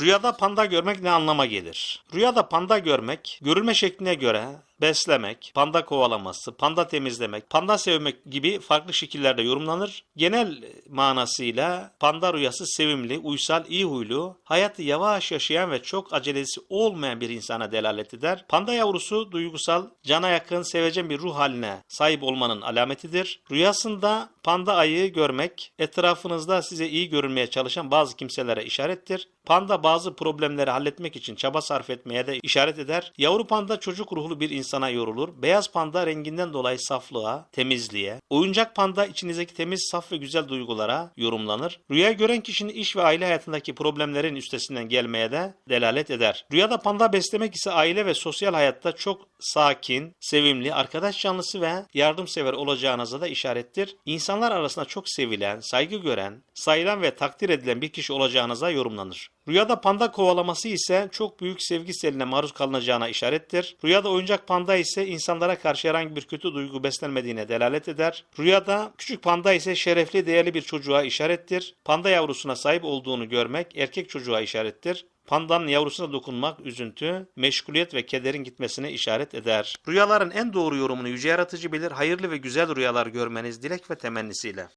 Rüyada panda görmek ne anlama gelir? Rüyada panda görmek, görülme şekline göre beslemek, panda kovalaması, panda temizlemek, panda sevmek gibi farklı şekillerde yorumlanır. Genel manasıyla panda rüyası sevimli, uysal, iyi huylu, hayatı yavaş yaşayan ve çok acelesi olmayan bir insana delalet eder. Panda yavrusu duygusal, cana yakın, sevecen bir ruh haline sahip olmanın alametidir. Rüyasında panda ayı görmek, etrafınızda size iyi görünmeye çalışan bazı kimselere işarettir. Panda bazı problemleri halletmek için çaba sarf etmeye de işaret eder. Yavru panda çocuk ruhlu bir insana yorulur. Beyaz panda renginden dolayı saflığa, temizliğe. Oyuncak panda içinizdeki temiz, saf ve güzel duygulara yorumlanır. Rüya gören kişinin iş ve aile hayatındaki problemlerin üstesinden gelmeye de delalet eder. Rüyada panda beslemek ise aile ve sosyal hayatta çok sakin, sevimli, arkadaş canlısı ve yardımsever olacağınıza da işarettir. İnsanlar arasında çok sevilen, saygı gören, sayılan ve takdir edilen bir kişi olacağınıza yorumlanır. Rüyada panda kovalaması ise çok büyük sevgi seline maruz kalınacağına işarettir. Rüyada oyuncak panda ise insanlara karşı herhangi bir kötü duygu beslenmediğine delalet eder. Rüyada küçük panda ise şerefli, değerli bir çocuğa işarettir. Panda yavrusuna sahip olduğunu görmek erkek çocuğa işarettir. Pandanın yavrusuna dokunmak üzüntü, meşguliyet ve kederin gitmesine işaret eder. Rüyaların en doğru yorumunu yüce yaratıcı bilir. Hayırlı ve güzel rüyalar görmeniz dilek ve temennisiyle.